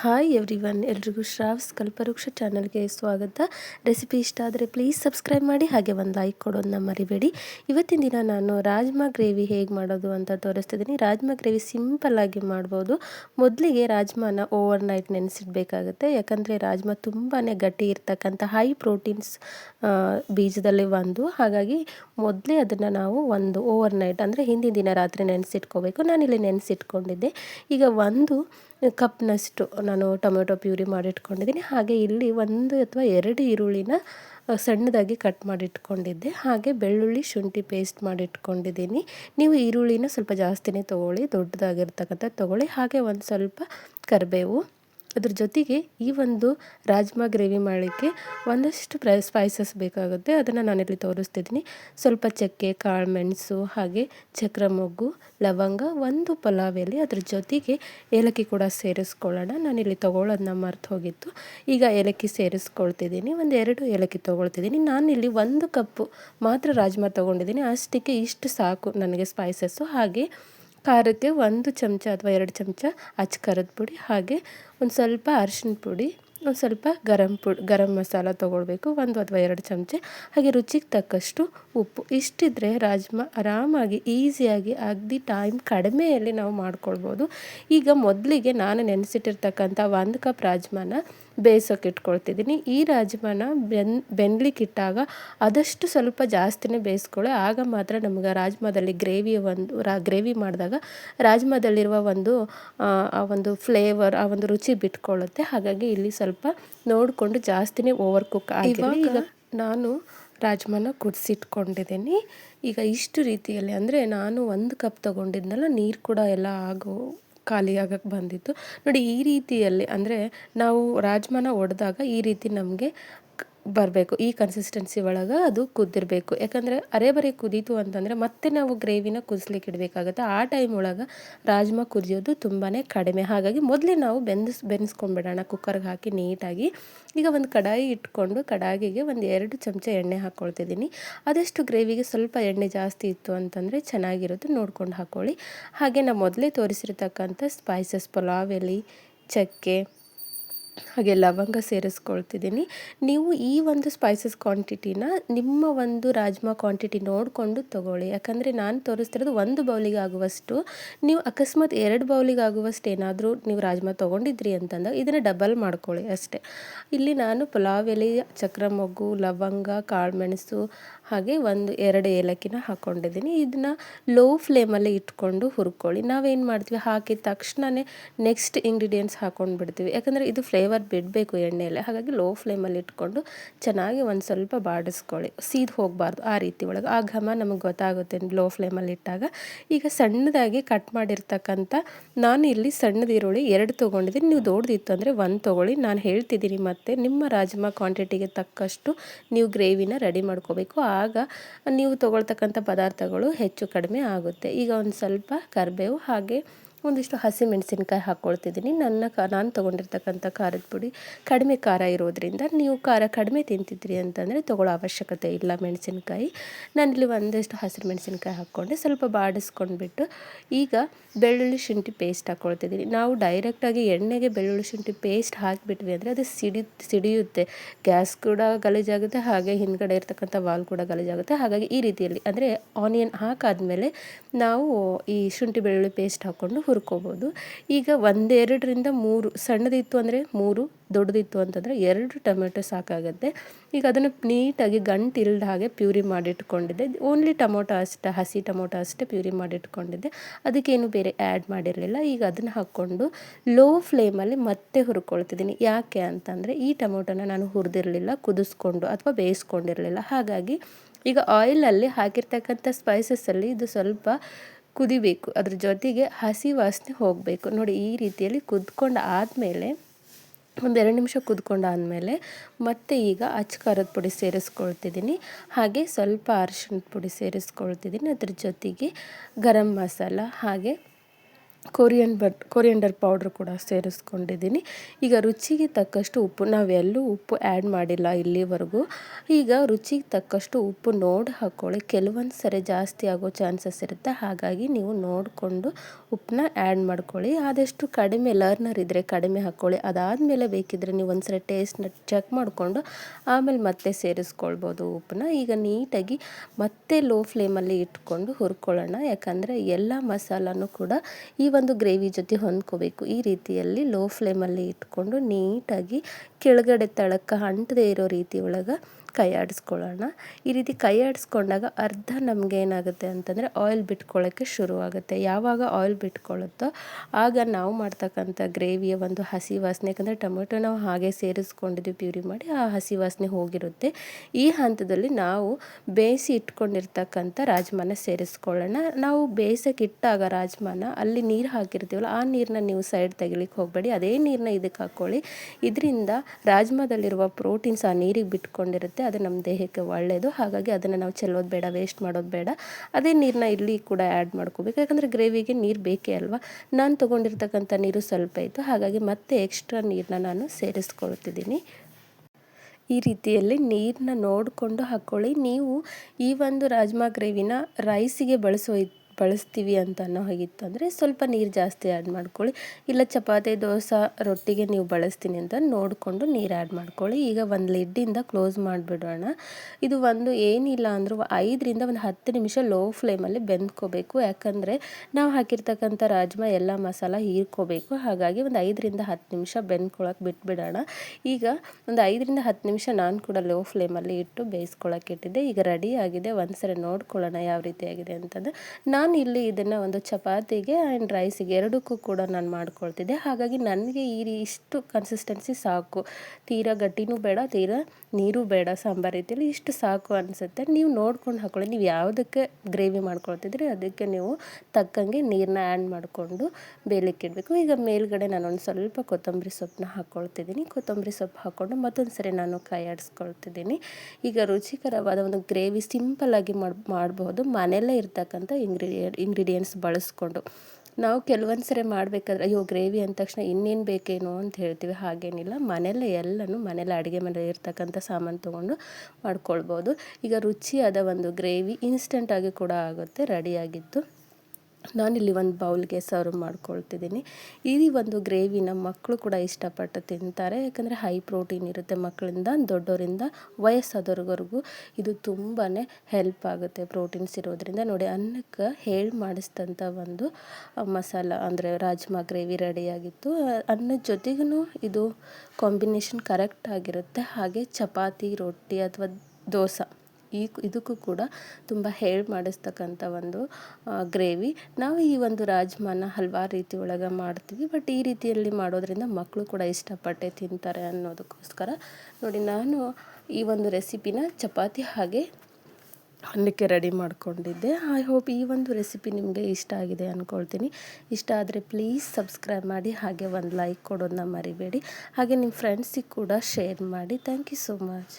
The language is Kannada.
ಹಾಯ್ ಎವ್ರಿ ಒನ್ ಎಲ್ರಿಗೂ ಶ್ರಾವ್ಸ್ ಕಲ್ಪವೃಕ್ಷ ಚಾನಲ್ಗೆ ಸ್ವಾಗತ. ರೆಸಿಪಿ ಇಷ್ಟ ಆದರೆ ಪ್ಲೀಸ್ ಸಬ್ಸ್ಕ್ರೈಬ್ ಮಾಡಿ, ಹಾಗೆ ಒಂದು ಲೈಕ್ ಕೊಡೋದನ್ನ ಮರಿಬೇಡಿ. ಇವತ್ತಿನ ದಿನ ನಾನು ರಾಜ್ಮಾ ಗ್ರೇವಿ ಹೇಗೆ ಮಾಡೋದು ಅಂತ ತೋರಿಸ್ತಿದ್ದೀನಿ. ರಾಜ್ಮಾ ಗ್ರೇವಿ ಸಿಂಪಲ್ಲಾಗಿ ಮಾಡ್ಬೋದು. ಮೊದಲಿಗೆ ರಾಜ್ಮಾನ ಓವರ್ ನೈಟ್ ನೆನೆಸಿಡ್ಬೇಕಾಗುತ್ತೆ. ಯಾಕಂದರೆ ರಾಜ್ಮಾ ತುಂಬಾ ಗಟ್ಟಿ ಇರ್ತಕ್ಕಂಥ ಹೈ ಪ್ರೋಟೀನ್ಸ್ ಬೀಜದಲ್ಲಿ ಒಂದು. ಹಾಗಾಗಿ ಮೊದಲೇ ಅದನ್ನು ನಾವು ಒಂದು ಓವರ್ ನೈಟ್ ಅಂದರೆ ಹಿಂದಿನ ದಿನ ರಾತ್ರಿ ನೆನೆಸಿಟ್ಕೋಬೇಕು. ನಾನಿಲ್ಲಿ ನೆನೆಸಿಟ್ಕೊಂಡಿದ್ದೆ. ಈಗ ಒಂದು ಕಪ್ನಷ್ಟು ನಾನು ಟೊಮೆಟೊ ಪ್ಯೂರಿ ಮಾಡಿಟ್ಕೊಂಡಿದ್ದೀನಿ. ಹಾಗೆ ಇಲ್ಲಿ ಒಂದು ಅಥವಾ ಎರಡು ಈರುಳ್ಳಿನ ಸಣ್ಣದಾಗಿ ಕಟ್ ಮಾಡಿಟ್ಕೊಂಡಿದ್ದೆ. ಹಾಗೆ ಬೆಳ್ಳುಳ್ಳಿ, ಶುಂಠಿ ಪೇಸ್ಟ್ ಮಾಡಿಟ್ಕೊಂಡಿದ್ದೀನಿ. ನೀವು ಈರುಳ್ಳಿನ ಸ್ವಲ್ಪ ಜಾಸ್ತಿನೇ ತೊಗೊಳ್ಳಿ, ದೊಡ್ಡದಾಗಿರ್ತಕ್ಕಂಥ ತೊಗೊಳ್ಳಿ. ಹಾಗೆ ಒಂದು ಸ್ವಲ್ಪ ಕರಿಬೇವು ಅದ್ರ ಜೊತೆಗೆ ಈ ಒಂದು ರಾಜ್ಮಾ ಗ್ರೇವಿ ಮಾಡಲಿಕ್ಕೆ ಒಂದಷ್ಟು ಪ್ರೈ ಸ್ಪೈಸಸ್ ಬೇಕಾಗುತ್ತೆ. ಅದನ್ನು ನಾನಿಲ್ಲಿ ತೋರಿಸ್ತಿದ್ದೀನಿ. ಸ್ವಲ್ಪ ಚಕ್ಕೆ, ಕಾಳು ಮೆಣಸು, ಹಾಗೆ ಚಕ್ರ ಮೊಗ್ಗು, ಲವಂಗ, ಒಂದು ಪಲಾವ್ ಎಲೆ, ಅದ್ರ ಜೊತೆಗೆ ಏಲಕ್ಕಿ ಕೂಡ ಸೇರಿಸ್ಕೊಳ್ಳೋಣ. ನಾನಿಲ್ಲಿ ತೊಗೊಳ್ಳೋದನ್ನ ಮರ್ತು ಹೋಗಿತ್ತು. ಈಗ ಏಲಕ್ಕಿ ಸೇರಿಸ್ಕೊಳ್ತಿದ್ದೀನಿ. ಒಂದು ಎರಡು ಏಲಕ್ಕಿ ತೊಗೊಳ್ತಿದ್ದೀನಿ. ನಾನಿಲ್ಲಿ ಒಂದು ಕಪ್ಪು ಮಾತ್ರ ರಾಜ್ಮಾ ತೊಗೊಂಡಿದ್ದೀನಿ. ಅಷ್ಟಕ್ಕೆ ಇಷ್ಟು ಸಾಕು ನನಗೆ ಸ್ಪೈಸಸ್ಸು ಹಾಗೆ ಖಾರಕ್ಕೆ ಒಂದು ಚಮಚ ಅಥವಾ ಎರಡು ಚಮಚ ಅಚ್ಚ ಖಾರದ ಪುಡಿ, ಹಾಗೆ ಒಂದು ಸ್ವಲ್ಪ ಅರಿಶಿನ ಪುಡಿ, ಒಂದು ಸ್ವಲ್ಪ ಗರಂ ಪುಡಿ ಗರಂ ಮಸಾಲ ತೊಗೊಳ್ಬೇಕು, ಒಂದು ಅಥವಾ ಎರಡು ಚಮಚ. ಹಾಗೆ ರುಚಿಗೆ ತಕ್ಕಷ್ಟು ಉಪ್ಪು. ಇಷ್ಟಿದ್ರೆ ರಾಜ್ಮಾ, ಆರಾಮಾಗಿ, ಈಸಿಯಾಗಿ, ಅಗ್ದಿ ಟೈಮ್ ಕಡಿಮೆಯಲ್ಲಿ ನಾವು ಮಾಡ್ಕೊಳ್ಬೋದು. ಈಗ ಮೊದಲಿಗೆ ನಾನು ನೆನೆಸಿಟ್ಟಿರ್ತಕ್ಕಂಥ ಒಂದು ಕಪ್ ರಾಜ್ಮಾನ ಬೇಯಿಸೋಕೆ ಇಟ್ಕೊಳ್ತಿದ್ದೀನಿ. ಈ ರಾಜ್ಮಾನ ಬೆನ್ ಬೆನ್ಲಿಕ್ಕೆ ಇಟ್ಟಾಗ ಆದಷ್ಟು ಸ್ವಲ್ಪ ಜಾಸ್ತಿನೇ ಬೇಯಿಸ್ಕೊಳ್ಳಿ. ಆಗ ಮಾತ್ರ ನಮ್ಗೆ ರಾಜ್ಮಾದಲ್ಲಿ ಗ್ರೇವಿಯ ಒಂದು ರಾ ಗ್ರೇವಿ ಮಾಡಿದಾಗ ರಾಜ್ಮಾದಲ್ಲಿರುವ ಒಂದು ಆ ಒಂದು ಫ್ಲೇವರ್ ಆ ಒಂದು ರುಚಿ ಬಿಟ್ಕೊಳ್ಳುತ್ತೆ. ಹಾಗಾಗಿ ಇಲ್ಲಿ ಸ್ವಲ್ಪ ನೋಡಿಕೊಂಡು ಜಾಸ್ತಿನೇ ಓವರ್ ಕುಕ್ ಆಗಿ ಈಗ ನಾನು ರಾಜ್ಮಾನ ಕುದಿಸಿಟ್ಕೊಂಡಿದ್ದೀನಿ. ಈಗ ಇಷ್ಟು ರೀತಿಯಲ್ಲಿ ಅಂದರೆ ನಾನು ಒಂದು ಕಪ್ ತಗೊಂಡಿದ್ನಲ್ಲ ನೀರು ಕೂಡ ಎಲ್ಲ ಆಗೋ ಖಾಲಿ ಬಂದಿತ್ತು. ನೋಡಿ ಈ ರೀತಿಯಲ್ಲಿ ಅಂದರೆ ನಾವು ರಾಜ್ಮಾನ ಒಡೆದಾಗ ಈ ರೀತಿ ನಮಗೆ ಬರಬೇಕು, ಈ ಕನ್ಸಿಸ್ಟೆನ್ಸಿ ಒಳಗೆ ಅದು ಕುದ್ದಿರಬೇಕು ಯಾಕಂದರೆ ಅರೆಬರೆ ಕುದೀತು ಅಂತಂದರೆ ಮತ್ತೆ ನಾವು ಗ್ರೇವಿನ ಕುದಿಸ್ಲಿಕ್ಕೆ ಇಡಬೇಕಾಗುತ್ತೆ. ಆ ಟೈಮ್ ಒಳಗೆ ರಾಜ್ಮಾ ಕುದಿಯೋದು ತುಂಬಾ ಕಡಿಮೆ. ಹಾಗಾಗಿ ಮೊದಲೇ ನಾವು ಬೆಂದಿಸ್, ಬೆನ್ಸ್ಕೊಂಡ್ಬಿಡೋಣ ಕುಕ್ಕರ್ಗೆ ಹಾಕಿ ನೀಟಾಗಿ. ಈಗ ಒಂದು ಕಡಾಯಿ ಇಟ್ಕೊಂಡು ಕಡಾಯಿಗೆ ಒಂದು ಎರಡು ಚಮಚ ಎಣ್ಣೆ ಹಾಕ್ಕೊಳ್ತಿದ್ದೀನಿ ಅದಷ್ಟು ಗ್ರೇವಿಗೆ ಸ್ವಲ್ಪ ಎಣ್ಣೆ ಜಾಸ್ತಿ ಇತ್ತು ಅಂತಂದರೆ ಚೆನ್ನಾಗಿರುತ್ತೆ, ನೋಡ್ಕೊಂಡು ಹಾಕ್ಕೊಳ್ಳಿ ಹಾಗೆ ನಾವು ಮೊದಲೇ ತೋರಿಸಿರ್ತಕ್ಕಂಥ ಸ್ಪೈಸಸ್ ಪಲಾವ್, ಎಲೆ, ಚಕ್ಕೆ ಹಾಗೆ ಲವಂಗ ಸೇರಿಸ್ಕೊಳ್ತಿದ್ದೀನಿ. ನೀವು ಈ ಒಂದು ಸ್ಪೈಸಸ್ ಕ್ವಾಂಟಿಟಿನ ನಿಮ್ಮ ಒಂದು ರಾಜ್ಮಾ ಕ್ವಾಂಟಿಟಿ ನೋಡಿಕೊಂಡು ತೊಗೊಳ್ಳಿ. ಯಾಕಂದರೆ ನಾನು ತೋರಿಸ್ತಿರೋದು ಒಂದು ಬೌಲಿಗೆ ಆಗುವಷ್ಟು, ನೀವು ಅಕಸ್ಮಾತ್ ಎರಡು ಬೌಲಿಗೆ ಆಗುವಷ್ಟು ಏನಾದರೂ ನೀವು ರಾಜ್ಮಾ ತೊಗೊಂಡಿದ್ರಿ ಅಂತಂದಾಗ ಇದನ್ನು ಡಬಲ್ ಮಾಡ್ಕೊಳ್ಳಿ ಅಷ್ಟೇ. ಇಲ್ಲಿ ನಾನು ಪಲಾವ್ ಎಲೆ ಚಕ್ರ ಮೊಗ್ಗು ಲವಂಗ ಕಾಳುಮೆಣಸು ಹಾಗೆ ಒಂದು ಎರಡು ಏಲಕ್ಕಿನ ಹಾಕ್ಕೊಂಡಿದ್ದೀನಿ ಇದನ್ನ ಲೋ ಫ್ಲೇಮಲ್ಲಿ ಇಟ್ಕೊಂಡು ಹುರ್ಕೊಳ್ಳಿ. ನಾವೇನು ಮಾಡ್ತೀವಿ? ಹಾಕಿದ ತಕ್ಷಣವೇ ನೆಕ್ಸ್ಟ್ ಇಂಗ್ರೀಡಿಯೆಂಟ್ಸ್ ಹಾಕೊಂಡು ಬಿಡ್ತೀವಿ ಯಾಕಂದರೆ ಇದು ಫ್ಲೇವರ್ ಬಿಡಬೇಕು ಎಣ್ಣೆಯಲ್ಲಿ. ಹಾಗಾಗಿ ಲೋ ಫ್ಲೇಮಲ್ಲಿ ಇಟ್ಕೊಂಡು ಚೆನ್ನಾಗಿ ಒಂದು ಸ್ವಲ್ಪ ಬಾಡಿಸ್ಕೊಳ್ಳಿ. ಸೀದ್ ಹೋಗಬಾರ್ದು ಆ ರೀತಿ ಒಳಗೆ. ಆ ಘಮ ನಮಗೆ ಗೊತ್ತಾಗುತ್ತೆ ಲೋ ಫ್ಲೇಮಲ್ಲಿ ಇಟ್ಟಾಗ. ಈಗ ಸಣ್ಣದಾಗಿ ಕಟ್ ಮಾಡಿರ್ತಕ್ಕಂಥ ನಾನು ಇಲ್ಲಿ ಸಣ್ಣದ ಈರುಳ್ಳಿ ಎರಡು ತೊಗೊಂಡಿದ್ದೀನಿ. ನೀವು ದೊಡ್ಡದಿತ್ತು ಅಂದರೆ ಒಂದು ತೊಗೊಳ್ಳಿ. ನಾನು ಹೇಳ್ತಿದ್ದೀನಿ ಮತ್ತು ನಿಮ್ಮ ರಾಜ್ಮಾ ಕ್ವಾಂಟಿಟಿಗೆ ತಕ್ಕಷ್ಟು ನೀವು ಗ್ರೇವಿನ ರೆಡಿ ಮಾಡ್ಕೋಬೇಕು. ಆಗ ನೀವು ತಗೊಳ್ತಕ್ಕಂಥ ಪದಾರ್ಥಗಳು ಹೆಚ್ಚು ಕಡಿಮೆ ಆಗುತ್ತೆ. ಈಗ ಒಂದು ಸ್ವಲ್ಪ ಕರಿಬೇವು ಹಾಗೆ ಒಂದಿಷ್ಟು ಹಸಿ ಮೆಣಸಿನ್ಕಾಯಿ ಹಾಕ್ಕೊಳ್ತಿದ್ದೀನಿ ನನ್ನ ಕ, ನಾನು ತೊಗೊಂಡಿರ್ತಕ್ಕಂಥ ಖಾರದ ಪುಡಿ ಕಡಿಮೆ ಖಾರ ಇರೋದ್ರಿಂದ ನೀವು ಖಾರ ಕಡಿಮೆ ತಿಂತಿದ್ರಿ ಅಂತಂದರೆ ತೊಗೊಳ್ಳೋ ಅವಶ್ಯಕತೆ ಇಲ್ಲ ಮೆಣಸಿನ್ಕಾಯಿ. ನಾನಿಲ್ಲಿ ಒಂದಷ್ಟು ಹಸಿರು ಮೆಣಸಿನ್ಕಾಯಿ ಹಾಕ್ಕೊಂಡೆ ಸ್ವಲ್ಪ ಬಾಡಿಸ್ಕೊಂಡ್ಬಿಟ್ಟು ಈಗ ಬೆಳ್ಳುಳ್ಳಿ ಶುಂಠಿ ಪೇಸ್ಟ್ ಹಾಕ್ಕೊಳ್ತಿದ್ದೀನಿ ನಾವು ಡೈರೆಕ್ಟಾಗಿ ಎಣ್ಣೆಗೆ ಬೆಳ್ಳುಳ್ಳಿ ಶುಂಠಿ ಪೇಸ್ಟ್ ಹಾಕಿಬಿಟ್ವಿ ಅಂದರೆ ಅದು ಸಿಡಿ, ಸಿಡಿಯುತ್ತೆ. ಗ್ಯಾಸ್ ಕೂಡ ಗಲೀಜಾಗುತ್ತೆ, ಹಾಗೆ ಹಿಂದ್ಗಡೆ ಇರ್ತಕ್ಕಂಥ ವಾಲ್ ಕೂಡ ಗಲೀಜಾಗುತ್ತೆ. ಹಾಗಾಗಿ ಈ ರೀತಿಯಲ್ಲಿ ಅಂದರೆ ಆನಿಯನ್ ಹಾಕಾದ್ಮೇಲೆ ನಾವು ಈ ಶುಂಠಿ ಬೆಳ್ಳುಳ್ಳಿ ಪೇಸ್ಟ್ ಹಾಕ್ಕೊಂಡು ಹುರ್ಕೋಬೋದು. ಈಗ ಒಂದೆರಡರಿಂದ ಮೂರು ಸಣ್ಣದಿತ್ತು ಅಂದರೆ ಮೂರು, ದೊಡ್ಡದಿತ್ತು ಅಂತಂದರೆ ಎರಡು ಟೊಮೆಟೊ ಸಾಕಾಗುತ್ತೆ. ಈಗ ಅದನ್ನು ನೀಟಾಗಿ ಗಂಟು ಇಲ್ದ ಹಾಗೆ ಪ್ಯೂರಿ ಮಾಡಿಟ್ಕೊಂಡಿದ್ದೆ. ಓನ್ಲಿ ಟೊಮೊಟೊ ಅಷ್ಟೇ, ಹಸಿ ಟೊಮೊಟೊ ಅಷ್ಟೇ ಪ್ಯೂರಿ ಮಾಡಿಟ್ಕೊಂಡಿದ್ದೆ. ಅದಕ್ಕೇನು ಬೇರೆ ಆ್ಯಡ್ ಮಾಡಿರಲಿಲ್ಲ. ಈಗ ಅದನ್ನು ಹಾಕ್ಕೊಂಡು ಲೋ ಫ್ಲೇಮಲ್ಲಿ ಮತ್ತೆ ಹುರ್ಕೊಳ್ತಿದ್ದೀನಿ. ಯಾಕೆ ಅಂತಂದರೆ ಈ ಟೊಮೊಟೊನ ನಾನು ಹುರಿದಿರಲಿಲ್ಲ, ಕುದಿಸ್ಕೊಂಡು ಅಥವಾ ಬೇಯಿಸ್ಕೊಂಡಿರಲಿಲ್ಲ. ಹಾಗಾಗಿ ಈಗ ಆಯಿಲಲ್ಲಿ ಹಾಕಿರ್ತಕ್ಕಂಥ ಸ್ಪೈಸಸ್ಸಲ್ಲಿ ಇದು ಸ್ವಲ್ಪ ಕುದಿಬೇಕು. ಅದ್ರ ಜೊತೆಗೆ ಹಸಿ ವಾಸನೆ ಹೋಗಬೇಕು. ನೋಡಿ, ಈ ರೀತಿಯಲ್ಲಿ ಕುದ್ಕೊಂಡು ಆದಮೇಲೆ ಒಂದು ಎರಡು ನಿಮಿಷ ಕುದ್ಕೊಂಡಾದಮೇಲೆ ಮತ್ತೆ ಈಗ ಅಚ್ಚ ಖಾರದ ಪುಡಿ ಸೇರಿಸ್ಕೊಳ್ತಿದ್ದೀನಿ. ಹಾಗೆ ಸ್ವಲ್ಪ ಅರಿಶಿಣದ ಪುಡಿ ಸೇರಿಸ್ಕೊಳ್ತಿದ್ದೀನಿ. ಅದ್ರ ಜೊತೆಗೆ ಗರಂ ಮಸಾಲ ಹಾಗೆ ಕೊರಿಯಂಬರ್ ಕೊರಿಯಂಡರ್ ಪೌಡ್ರ್ ಕೂಡ ಸೇರಿಸ್ಕೊಂಡಿದ್ದೀನಿ. ಈಗ ರುಚಿಗೆ ತಕ್ಕಷ್ಟು ಉಪ್ಪು, ನಾವೆಲ್ಲೂ ಉಪ್ಪು ಆ್ಯಡ್ ಮಾಡಿಲ್ಲ ಇಲ್ಲಿವರೆಗೂ. ಈಗ ರುಚಿಗೆ ತಕ್ಕಷ್ಟು ಉಪ್ಪು ನೋಡಿ ಹಾಕ್ಕೊಳ್ಳಿ ಕೆಲವೊಂದು ಸರಿ ಜಾಸ್ತಿ ಆಗೋ ಚಾನ್ಸಸ್ ಇರುತ್ತೆ. ಹಾಗಾಗಿ ನೀವು ನೋಡಿಕೊಂಡು ಉಪ್ಪನ್ನ ಆ್ಯಡ್ ಮಾಡ್ಕೊಳ್ಳಿ. ಆದಷ್ಟು ಕಡಿಮೆ ಲರ್ನರ್ ಇದ್ದರೆ ಕಡಿಮೆ ಹಾಕ್ಕೊಳ್ಳಿ ಅದಾದಮೇಲೆ ಬೇಕಿದ್ದರೆ ನೀವು ಒಂದು ಸರಿ ಟೇಸ್ಟ್ನ ಚೆಕ್ ಮಾಡಿಕೊಂಡು ಆಮೇಲೆ ಮತ್ತೆ ಸೇರಿಸ್ಕೊಳ್ಬೋದು ಉಪ್ಪನ್ನ. ಈಗ ನೀಟಾಗಿ ಮತ್ತೆ ಲೋ ಫ್ಲೇಮಲ್ಲಿ ಇಟ್ಕೊಂಡು ಹುರ್ಕೊಳ್ಳೋಣ. ಯಾಕಂದರೆ ಎಲ್ಲ ಮಸಾಲನೂ ಕೂಡ ಈ ಒಂದು ಗ್ರೇವಿ ಜೊತೆ ಹೊಂದ್ಕೋಬೇಕು. ಈ ರೀತಿಯಲ್ಲಿ ಲೋ ಫ್ಲೇಮಲ್ಲಿ ಇಟ್ಕೊಂಡು ನೀಟಾಗಿ ಕೆಳಗಡೆ ತಳಕ್ಕೆ ಅಂಟದೇ ಇರೋ ರೀತಿ ಒಳಗೆ ಕೈ ಆಡಿಸ್ಕೊಳ್ಳೋಣ ಈ ರೀತಿ ಕೈ ಆಡಿಸ್ಕೊಂಡಾಗ ಅರ್ಧ ನಮಗೆ ಏನಾಗುತ್ತೆ ಅಂತಂದರೆ ಆಯಿಲ್ ಬಿಟ್ಕೊಳ್ಳೋಕ್ಕೆ ಶುರುವಾಗುತ್ತೆ. ಯಾವಾಗ ಆಯಿಲ್ ಬಿಟ್ಕೊಳ್ಳುತ್ತೋ ಆಗ ನಾವು ಮಾಡ್ತಕ್ಕಂಥ ಗ್ರೇವಿಯ ಒಂದು ಹಸಿ ವಾಸನೆ, ಯಾಕಂದರೆ ಟೊಮೆಟೊ ನಾವು ಹಾಗೆ ಸೇರಿಸ್ಕೊಂಡಿದ್ವಿ ಪ್ಯೂರಿ ಮಾಡಿ, ಆ ಹಸಿ ವಾಸನೆ ಹೋಗಿರುತ್ತೆ. ಈ ಹಂತದಲ್ಲಿ ನಾವು ಬೇಯಿಸಿ ಇಟ್ಕೊಂಡಿರ್ತಕ್ಕಂಥ ರಾಜ್ಮಾನ ಸೇರಿಸ್ಕೊಳ್ಳೋಣ. ನಾವು ಬೇಯಿಸೋಕ್ಕಿಟ್ಟಾಗ ರಾಜ್ಮಾನ, ಅಲ್ಲಿ ನೀರು ಹಾಕಿರ್ತೀವಲ್ಲ, ಆ ನೀರನ್ನ ನೀವು ಸೈಡ್ ತೆಗಿಲಿಕ್ಕೆ ಹೋಗಬೇಡಿ. ಅದೇ ನೀರನ್ನ ಇದಕ್ಕೆ ಹಾಕ್ಕೊಳ್ಳಿ. ಇದರಿಂದ ರಾಜ್ಮಾದಲ್ಲಿರುವ ಪ್ರೋಟೀನ್ಸ್ ಆ ನೀರಿಗೆ ಬಿಟ್ಕೊಂಡಿರುತ್ತೆ. ಅದು ನಮ್ಮ ದೇಹಕ್ಕೆ ಒಳ್ಳೆಯದು ಹಾಗಾಗಿ ಅದನ್ನು ನಾವು ಚೆಲ್ಲೋದು ಬೇಡ ವೇಸ್ಟ್ ಮಾಡೋದು ಬೇಡ. ಅದೇ ನೀರನ್ನ ಇಲ್ಲಿ ಕೂಡ ಆ್ಯಡ್ ಮಾಡ್ಕೋಬೇಕು. ಯಾಕಂದರೆ ಗ್ರೇವಿಗೆ ನೀರು ಬೇಕೇ ಅಲ್ವಾ? ನಾನು ತೊಗೊಂಡಿರ್ತಕ್ಕಂಥ ನೀರು ಸ್ವಲ್ಪ ಇತ್ತು. ಹಾಗಾಗಿ ಮತ್ತೆ ಎಕ್ಸ್ಟ್ರಾ ನೀರನ್ನ ನಾನು ಸೇರಿಸ್ಕೊಳ್ತಿದ್ದೀನಿ. ಈ ರೀತಿಯಲ್ಲಿ ನೀರನ್ನ ನೋಡಿಕೊಂಡು ಹಾಕ್ಕೊಳ್ಳಿ ನೀವು ಈ ಒಂದು ರಾಜ್ಮಾ ಗ್ರೇವಿನ ರೈಸಿಗೆ ಬಳಸೋ ಬಳಸ್ತೀವಿ ಅಂತ ಅನ್ನೋ ಹಾಗಿತ್ತು ಅಂದರೆ ಸ್ವಲ್ಪ ನೀರು ಜಾಸ್ತಿ ಆ್ಯಡ್ ಮಾಡ್ಕೊಳ್ಳಿ. ಇಲ್ಲ ಚಪಾತಿ, ದೋಸೆ ರೊಟ್ಟಿಗೆ ನೀವು ಬಳಸ್ತೀನಿ ಅಂತ ನೋಡಿಕೊಂಡು ನೀರು ಆ್ಯಡ್ ಮಾಡ್ಕೊಳ್ಳಿ. ಈಗ ಒಂದು ಲಿಡ್ಡಿಂದ ಕ್ಲೋಸ್ ಮಾಡಿಬಿಡೋಣ. ಇದು ಒಂದು ಏನಿಲ್ಲ ಅಂದರೂ ಐದರಿಂದ ಒಂದು ಹತ್ತು ನಿಮಿಷ ಲೋ ಫ್ಲೇಮಲ್ಲಿ ಬೆಂದ್ಕೋಬೇಕು. ಯಾಕಂದರೆ ನಾವು ಹಾಕಿರ್ತಕ್ಕಂಥ ರಾಜ್ಮಾ ಎಲ್ಲ ಮಸಾಲ ಹೀರ್ಕೋಬೇಕು. ಹಾಗಾಗಿ ಒಂದು ಐದರಿಂದ ಹತ್ತು ನಿಮಿಷ ಬೆಂದ್ಕೊಳಕ್ಕೆ ಬಿಟ್ಬಿಡೋಣ. ಈಗ ಒಂದು ಐದರಿಂದ ಹತ್ತು ನಿಮಿಷ ನಾನು ಕೂಡ ಲೋ ಫ್ಲೇಮಲ್ಲಿ ಇಟ್ಟು ಬೇಯಿಸ್ಕೊಳಕ್ಕೆ ಇಟ್ಟಿದ್ದೆ. ಈಗ ರೆಡಿ ಆಗಿದೆ. ಒಂದು ಸರಿ ನೋಡ್ಕೊಳ್ಳೋಣ ಯಾವ ರೀತಿ ಆಗಿದೆ ಅಂತಂದರೆ ನಾನು ಇಲ್ಲಿ ಇದನ್ನು ಒಂದು ಚಪಾತಿಗೆ ಆ್ಯಂಡ್ ರೈಸಿಗೆ ಎರಡಕ್ಕೂ ಕೂಡ ನಾನು ಮಾಡ್ಕೊಳ್ತಿದ್ದೆ. ಹಾಗಾಗಿ ನನಗೆ ಈ ಇಷ್ಟು ಕನ್ಸಿಸ್ಟೆನ್ಸಿ ಸಾಕು. ತೀರಾ ಗಟ್ಟಿನೂ ಬೇಡ, ತೀರಾ ನೀರು ಬೇಡ ಸಾಂಬಾರು ರೀತಿಯಲ್ಲಿ ಇಷ್ಟು ಸಾಕು ಅನಿಸುತ್ತೆ. ನೀವು ನೋಡ್ಕೊಂಡು ಹಾಕೊಳ್ಳಿ. ನೀವು ಯಾವುದಕ್ಕೆ ಗ್ರೇವಿ ಮಾಡ್ಕೊಳ್ತಿದ್ರಿ ಅದಕ್ಕೆ ನೀವು ತಕ್ಕಂಗೆ ನೀರನ್ನ ಆ್ಯಡ್ ಮಾಡಿಕೊಂಡು ಬೇಲಿಕ್ಕೆ ಇಡಬೇಕು. ಈಗ ಮೇಲ್ಗಡೆ ನಾನೊಂದು ಸ್ವಲ್ಪ ಕೊತ್ತಂಬರಿ ಸೊಪ್ಪನ್ನ ಹಾಕ್ಕೊಳ್ತಿದ್ದೀನಿ ಕೊತ್ತಂಬರಿ ಸೊಪ್ಪು ಹಾಕ್ಕೊಂಡು ಮತ್ತೊಂದು ಸರಿ ನಾನು ಕೈ ಆಡಿಸ್ಕೊಳ್ತಿದ್ದೀನಿ. ಈಗ ರುಚಿಕರವಾದ ಒಂದು ಗ್ರೇವಿ ಸಿಂಪಲ್ಲಾಗಿ ಮಾಡಿ ಮಾಡಬಹುದು ಮನೆಯಲ್ಲೇ ಇರ್ತಕ್ಕಂಥ ಇಂಗ್ರೀಡಿಯೆಂಟ್ ಇಂಗ್ರೀಡಿಯೆಂಟ್ಸ್ ಬಳಸ್ಕೊಂಡು. ನಾವು ಕೆಲವೊಂದು ಸರಿ ಮಾಡಬೇಕಾದ್ರೆ, ಅಯ್ಯೋ, ಗ್ರೇವಿ ಅಂದ ತಕ್ಷಣ ಇನ್ನೇನು ಬೇಕೇನೋ ಅಂತ ಹೇಳ್ತೀವಿ. ಹಾಗೇನಿಲ್ಲ. ಮನೆಯಲ್ಲೇ ಎಲ್ಲನೂ ಮನೇಲಿ ಅಡುಗೆ ಮನೆ ಇರ್ತಕ್ಕಂಥ ಸಾಮಾನು ತೊಗೊಂಡು ಮಾಡ್ಕೊಳ್ಬೋದು. ಈಗ ರುಚಿಯಾದ ಒಂದು ಗ್ರೇವಿ ಇನ್ಸ್ಟೆಂಟಾಗಿ ಕೂಡ ಆಗುತ್ತೆ ರೆಡಿಯಾಗಿದ್ದು ನಾನಿಲ್ಲಿ ಒಂದು ಬೌಲ್ಗೆ ಸರ್ವ್ ಮಾಡ್ಕೊಳ್ತಿದ್ದೀನಿ. ಈ ಒಂದು ಗ್ರೇವಿನ ಮಕ್ಕಳು ಕೂಡ ಇಷ್ಟಪಟ್ಟು ತಿಂತಾರೆ. ಯಾಕಂದರೆ ಹೈ ಪ್ರೋಟೀನ್ ಇರುತ್ತೆ ಮಕ್ಕಳಿಂದ ದೊಡ್ಡವರಿಂದ ವಯಸ್ಸಾದವ್ರಿಗೂ ಇದು ತುಂಬಾ ಹೆಲ್ಪ್ ಆಗುತ್ತೆ ಪ್ರೋಟೀನ್ಸ್ ಇರೋದ್ರಿಂದ. ನೋಡಿ, ಅನ್ನಕ್ಕೆ ಹೇಳಿ ಮಾಡಿಸಿದಂಥ ಒಂದು ಮಸಾಲ, ಅಂದರೆ ರಾಜ್ಮಾ ಗ್ರೇವಿ ರೆಡಿಯಾಗಿತ್ತು. ಅನ್ನದ ಜೊತೆಗೂ ಇದು ಕಾಂಬಿನೇಷನ್ ಕರೆಕ್ಟ್ ಆಗಿರುತ್ತೆ. ಹಾಗೆ ಚಪಾತಿ, ರೊಟ್ಟಿ ಅಥವಾ ದೋಸೆ. ಈ ಇದಕ್ಕೂ ಕೂಡ ತುಂಬ ಹೇಳಿ ಮಾಡಿಸ್ತಕ್ಕಂಥ ಒಂದು ಗ್ರೇವಿ. ನಾವು ಈ ಒಂದು ರಾಜ್ಮಾನ ಹಲವಾರು ರೀತಿ ಒಳಗೆ ಮಾಡ್ತೀವಿ, ಬಟ್ ಈ ರೀತಿಯಲ್ಲಿ ಮಾಡೋದ್ರಿಂದ ಮಕ್ಕಳು ಕೂಡ ಇಷ್ಟಪಟ್ಟೆ ತಿಂತಾರೆ ಅನ್ನೋದಕ್ಕೋಸ್ಕರ ನೋಡಿ ನಾನು ಈ ಒಂದು ರೆಸಿಪಿನ ಚಪಾತಿ ಹಾಗೆ ಅನ್ನಕ್ಕೆ ರೆಡಿ ಮಾಡ್ಕೊಂಡಿದ್ದೆ. ಐ ಹೋಪ್ ಈ ಒಂದು ರೆಸಿಪಿ ನಿಮಗೆ ಇಷ್ಟ ಆಗಿದೆ ಅಂದ್ಕೊಳ್ತೀನಿ ಇಷ್ಟ ಆದರೆ ಪ್ಲೀಸ್ ಸಬ್ಸ್ಕ್ರೈಬ್ ಮಾಡಿ, ಹಾಗೆ ಒಂದು ಲೈಕ್ ಕೊಡೋದನ್ನ ಮರಿಬೇಡಿ. ಹಾಗೆ ನಿಮ್ಮ ಫ್ರೆಂಡ್ಸಿಗೆ ಕೂಡ ಶೇರ್ ಮಾಡಿ. Thank you so much.